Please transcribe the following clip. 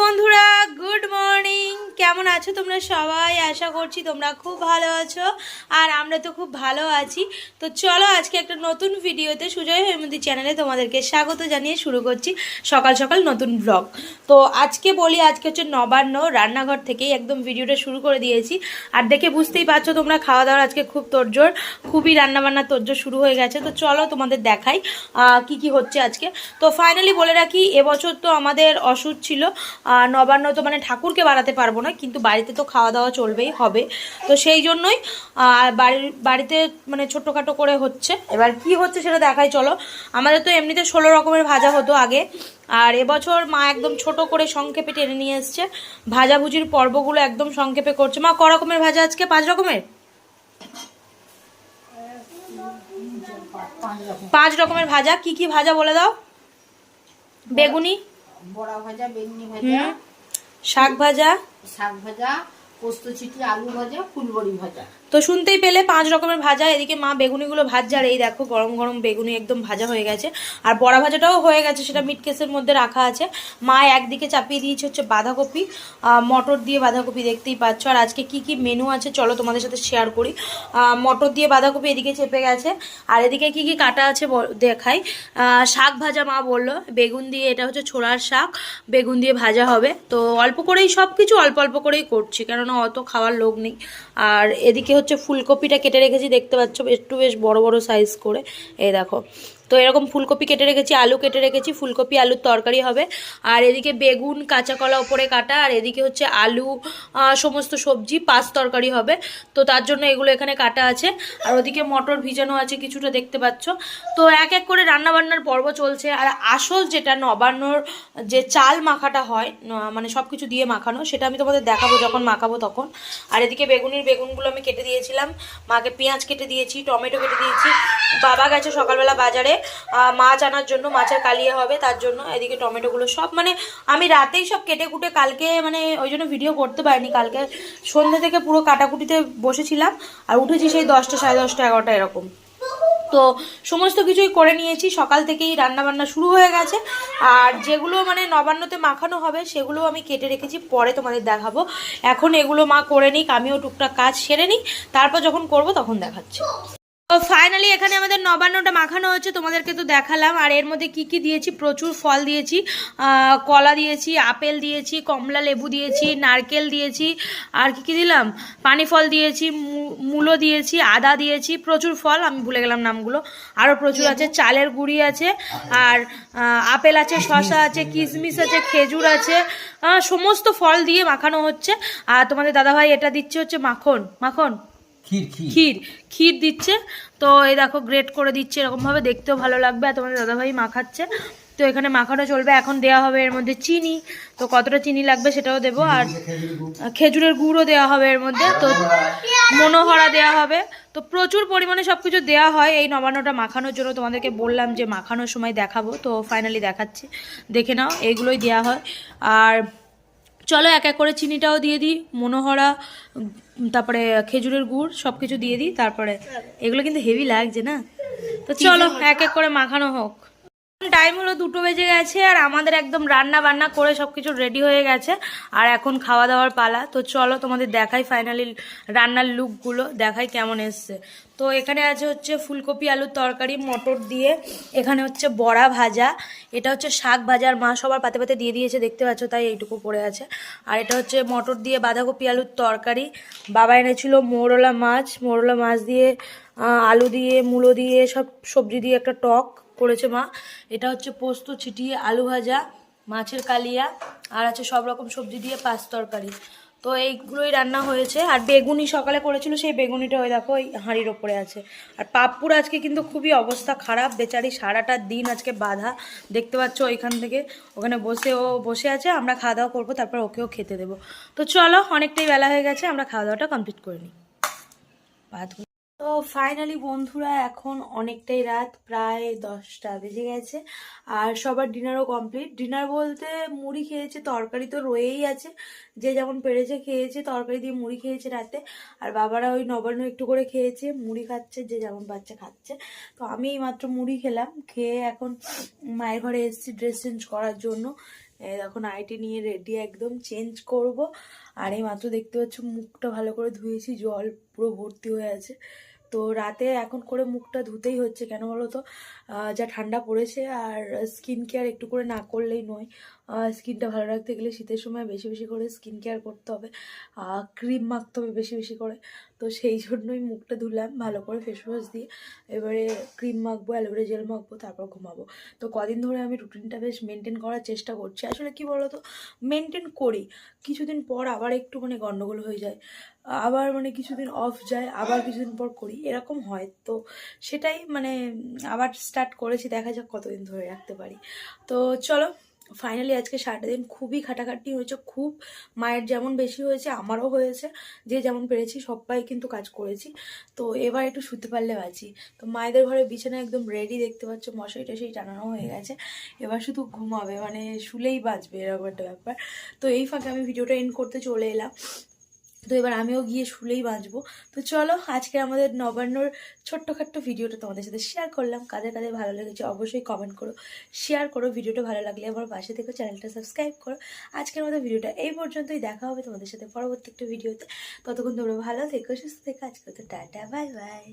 বন্ধুরা good morning কেমন আছো তোমরা সবাই? আশা করছি তোমরা খুব ভালো আছো। আর আমরা তো খুব ভালো আছি। তো চলো আজকে একটা নতুন ভিডিওতে সুজয় হেমন্তি চ্যানেলে তোমাদেরকে স্বাগত জানিয়ে শুরু করছি সকাল সকাল নতুন ব্লগ তো আজকে বলি, আজকে হচ্ছে নবান্ন, রান্নাঘর থেকেই একদম ভিডিওটা শুরু করে দিয়েছি। আর দেখে বুঝতেই পারছ তোমরা খাওয়া দাওয়ার আজকে খুব তোড়জোড়, খুবই রান্নাবান্না তোড়জোড় শুরু হয়ে গেছে। তো চলো তোমাদের দেখাই কি কি হচ্ছে আজকে। তো ফাইনালি বলে রাখি, এবছর তো আমাদের অসুখ ছিল। নবান্ন তো মানে ঠাকুরকে বাড়াতে পারব না কিন্তু বাড়িতে তো খাওয়া দাওয়া চলবেই হবে। তো সেই জন্যই বাড়ির বাড়িতে মানে ছোটোখাটো করে হচ্ছে। এবার কি হচ্ছে সেটা দেখাই চলো। আমাদের তো এমনিতে ষোলো রকমের ভাজা হতো আগে। আর এবছর মা একদম ছোট করে সংক্ষেপে টেনে নিয়ে এসছে। ভাজাভুজির পর্বগুলো একদম সংক্ষেপে করছে। মা ক রকমের ভাজা আজকে? পাঁচ রকমের? পাঁচ রকমের ভাজা। কি কি ভাজা বলে দাও? বেগুনি? বড়া ভাজা বেগুনি ভাজা। শাক ভাজা? শাক ভাজা পোস্ত চিটি আলু ভাজা, ফুলবড়ি ভাজা। তো শুনতেই পেলে পাঁচ রকমের ভাজা, এদিকে মা বেগুনিগুলো ভাজছে, আর এই দেখো গরম গরম বেগুনি একদম ভাজা হয়ে গেছে। আর বড়া ভাজাটাও হয়ে গেছে, সেটা মিট কেসের মধ্যে রাখা আছে। মা একদিকে চাপিয়ে দিয়েছে হচ্ছে বাঁধাকপি মটর দিয়ে বাঁধাকপি, দেখতেই পাচ্ছ। আর আজকে কি কি মেনু আছে, চলো তোমাদের সাথে শেয়ার করি। মটর দিয়ে বাঁধাকপি এদিকে চেপে গেছে। আর এদিকে কি কি কাটা আছে দেখাই। শাক ভাজা মা বলল, বেগুন দিয়ে এটা হচ্ছে ছোলার শাক, বেগুন দিয়ে ভাজা হবে। তো অল্প করেই সব কিছু অল্প অল্প করেই করছি, কেননা অত খাওয়ার লোক নেই। আর এদিকে হচ্ছে ফুলকপিটা কেটে রেখেছি, দেখতে পাচ্ছ, একটু বেশ বড় বড় সাইজ করে। এই দেখো তো এরকম ফুলকপি কেটে রেখেছি, আলু কেটে রেখেছি, ফুলকপি, আলুর তরকারি হবে। আর এদিকে বেগুন, কাঁচা কলা ওপরে কাটা, আর এদিকে হচ্ছে আলু সমস্ত সবজি, পাঁচ তরকারি হবে। তো তার জন্য এগুলো এখানে কাটা আছে। আর ওদিকে মটর ভিজানো আছে কিছুটা, দেখতে পাচ্ছ। তো এক এক করে রান্নাবান্নার পর্ব চলছে। আর আসল যেটা নবান্নর যে চাল মাখাটা হয় মানে সব কিছু দিয়ে মাখানো, সেটা আমি তোমাদের দেখাবো যখন মাখাবো তখন। আর এদিকে বেগুনির বেগুনগুলো আমি কেটে দিয়েছিলাম। মাকে পেঁয়াজ কেটে দিয়েছি, টমেটো কেটে দিয়েছি। বাবা গেছে সকালবেলা বাজারে। মাছ আনার জন্য, মাছের কালিয়া হবে, তার জন্য এদিকে টমেটোগুলো সব। মানে আমি রাতেই সব কেটে কুটে কালকে মানে ওই জন্য ভিডিও করতে পারিনি। কালকে সন্ধ্যে থেকে পুরো কাটাকুটিতে বসেছিলাম আর উঠেছি সেই দশটা, সাড়ে দশটা, এগারোটা এরকম। তো সমস্ত কিছুই করে নিয়েছি। সকাল থেকেই রান্না বান্না শুরু হয়ে গেছে। আর যেগুলো মানে নবান্নতে মাখানো হবে, সেগুলো আমি কেটে রেখেছি। পরে তোমাদের দেখাবো। এখন এগুলো মা করে নিক, আমিও টুকটাক কাজ সেরে নিই তারপর যখন করব তখন দেখাচ্ছি। তো ফাইনালি এখানে আমাদের নবান্নটা মাখানো হচ্ছে তোমাদেরকে তো দেখালাম। আর এর মধ্যে কি কি দিয়েছি? প্রচুর ফল দিয়েছি কলা দিয়েছি, আপেল দিয়েছি, কমলা লেবু দিয়েছি, নারকেল দিয়েছি, আর কি কি দিলাম? পানি ফল দিয়েছি মূলো দিয়েছি, আদা দিয়েছি, প্রচুর ফল, আমি ভুলে গেলাম নামগুলো। আরও প্রচুর আছে, চালের গুঁড়ি আছে, আর আপেল আছে শশা আছে, কিশমিশ আছে, খেজুর আছে সমস্ত ফল দিয়ে মাখানো হচ্ছে। আর তোমাদের দাদাভাই এটা দিচ্ছে হচ্ছে মাখন। মাখন? ক্ষীর ক্ষীর? দিচ্ছে। তো এই দেখো গ্রেট করে দিচ্ছে এরকমভাবে দেখতেও ভালো লাগবে। আর তোমাদের দাদাভাই মাখাচ্ছে তো এখানে মাখানো চলবে। এখন দেওয়া হবে এর মধ্যে চিনি। তো কতটা চিনি লাগবে সেটাও দেবো। আর খেজুরের গুড়ও দেওয়া হবে এর মধ্যে। তো মনোহরা দেওয়া হবে। তো প্রচুর পরিমাণে সব কিছু দেওয়া হয় এই নবান্নটা মাখানোর জন্য। তোমাদেরকে বললাম যে মাখানোর সময় দেখাবো। তো ফাইনালি দেখাচ্ছি। দেখে নাও এইগুলোই দেওয়া হয়। আর চলো এক এক করে চিনিটাও দিয়ে দিই মনোহরা তারপরে খেজুরের গুড় সব কিছু দিয়ে দিই তারপরে এগুলো কিন্তু হেভি লাগছে না? তো চলো এক এক করে মাখানো হোক। টাইম হলো দুটো বেজে গেছে আর আমাদের একদম রান্না বান্না করে সব কিছু রেডি হয়ে গেছে। আর এখন খাওয়া দাওয়ার পালা। তো চলো তোমাদের দেখাই ফাইনালি রান্নার লুকগুলো দেখাই কেমন এসছে। তো এখানে আছে হচ্ছে ফুলকপি আলুর তরকারি, মটর দিয়ে। এখানে হচ্ছে বড়া ভাজা। এটা হচ্ছে শাক ভাজার। মা সবার পাতে পাতে দিয়ে দিয়েছে, দেখতে পাচ্ছ? তাই এইটুকু পড়ে আছে। আর এটা হচ্ছে মটর দিয়ে বাঁধাকপি আলুর তরকারি। বাবা এনেছিল মোরলা মাছ। মোরলা মাছ দিয়ে আলু দিয়ে, মূলো দিয়ে, সব সবজি দিয়ে একটা টক। করেছে মা। এটা হচ্ছে পোস্ত, ছিটিয়ে আলু ভাজা, মাছের কালিয়া, আর আছে সব রকম সবজি দিয়ে পাঁচ তরকারি। তো এইগুলোই রান্না হয়েছে। আর বেগুনি সকালে করেছিল সেই বেগুনিটা ওই দেখো, ওই হাঁড়ির ওপরে আছে। আর পাপ্পুর আজকে কিন্তু খুবই অবস্থা খারাপ। বেচারি সারাটা দিন আজকে বাধা। দেখতে পাচ্ছ ওইখান থেকে। ওখানে বসে, ও বসে আছে, আমরা খাওয়া দাওয়া করব, তারপর ওকেও খেতে দেবো। তো চলো, অনেকটাই বেলা হয়ে গেছে, আমরা খাওয়া দাওয়াটা কমপ্লিট করে নিই। তো ফাইনালি বন্ধুরা এখন অনেকটাই রাত, প্রায় দশটা বেজে গেছে। আর সবার ডিনারও কমপ্লিট ডিনার বলতে মুড়ি খেয়েছে, তরকারি তো রয়েই আছে। যে যেমন পেরেছে খেয়েছে, তরকারি দিয়ে মুড়ি খেয়েছে রাতে। আর বাবারা ওই নবান্ন একটু করে খেয়েছে, মুড়ি খাচ্ছে, যে যেমন বাচ্চা খাচ্ছে। তো আমি এই মাত্র মুড়ি খেলাম, খেয়ে এখন মায়ের ঘরে এসেছি ড্রেস চেঞ্জ করার জন্য। এই দেখো নাইটি নিয়ে রেডি একদম চেঞ্জ করব। আর এই মাত্র দেখতে পাচ্ছ মুখটা ভালো করে ধুয়েছি, জল পুরো ভর্তি হয়ে আছে। তো রাতে এখন করে মুখটা ধুতেই হচ্ছে, কেন বলো তো? যা ঠান্ডা পড়েছে আর স্কিন কেয়ার একটু করে না করলেই নয়। স্কিনটা ভালো রাখতে গেলে শীতের সময় বেশি বেশি করে স্কিন কেয়ার করতে হবে। ক্রিম মাখতে হবে বেশি বেশি করে। তো সেই জন্যই মুখটা ধুলাম, ভালো করে ফেস ওয়াশ দিয়ে এবারে ক্রিম মাখবো অ্যালোভেরা জেল মাখবো, তারপর ঘুমাবো। তো কদিন ধরে আমি রুটিনটা বেশ মেনটেন করার চেষ্টা করছি। আসলে কি বলতো? মেনটেন করি। কিছুদিন পর আবার একটু মানে গণ্ডগোল হয়ে যায়। আবার মানে কিছুদিন অফ যায়, আবার কিছুদিন পর করি। এরকম হয়। তো সেটাই মানে আবার স্টার্ট করেছি, দেখা যাক কতদিন ধরে রাখতে পারি। তো চলো ফাইনালি আজকে সারাটা দিন খুবই খাটাখাটি হয়েছে, খুব মায়ের যেমন বেশি হয়েছে, আমারও হয়েছে, যে যেমন পেরেছি সবাই কিন্তু কাজ করেছি। তো এবার একটু শুতে পারলে বাঁচি। তো মায়েদের ঘরে বিছানা একদম রেডি দেখতে পাচ্ছ মশাই টশাই টানানো হয়ে গেছে। এবার শুধু ঘুমাবে মানে শুলেই বাঁচবে এরকম একটা ব্যাপার। তো এই ফাঁকে আমি ভিডিওটা এন্ড করতে চলে এলাম। তো এবার আমিও গিয়ে শুলেই বাঁচবো। তো চলো, আজকে আমাদের নবান্নর ছোট্টখাট্ট ভিডিওটা তোমাদের সাথে শেয়ার করলাম। কাদের কাদের ভালো লেগেছে অবশ্যই কমেন্ট করো। শেয়ার করো, ভিডিওটা ভালো লাগলে আমার পাশে থেকে চ্যানেলটা সাবস্ক্রাইব করো। আজকের মতো ভিডিওটা এই পর্যন্তই, দেখা হবে তোমাদের সাথে পরবর্তী একটা ভিডিওতে। ততক্ষণ তোমরা ভালো থেকো, সুস্থ থেকো। আজকে তো টাটা বাই বাই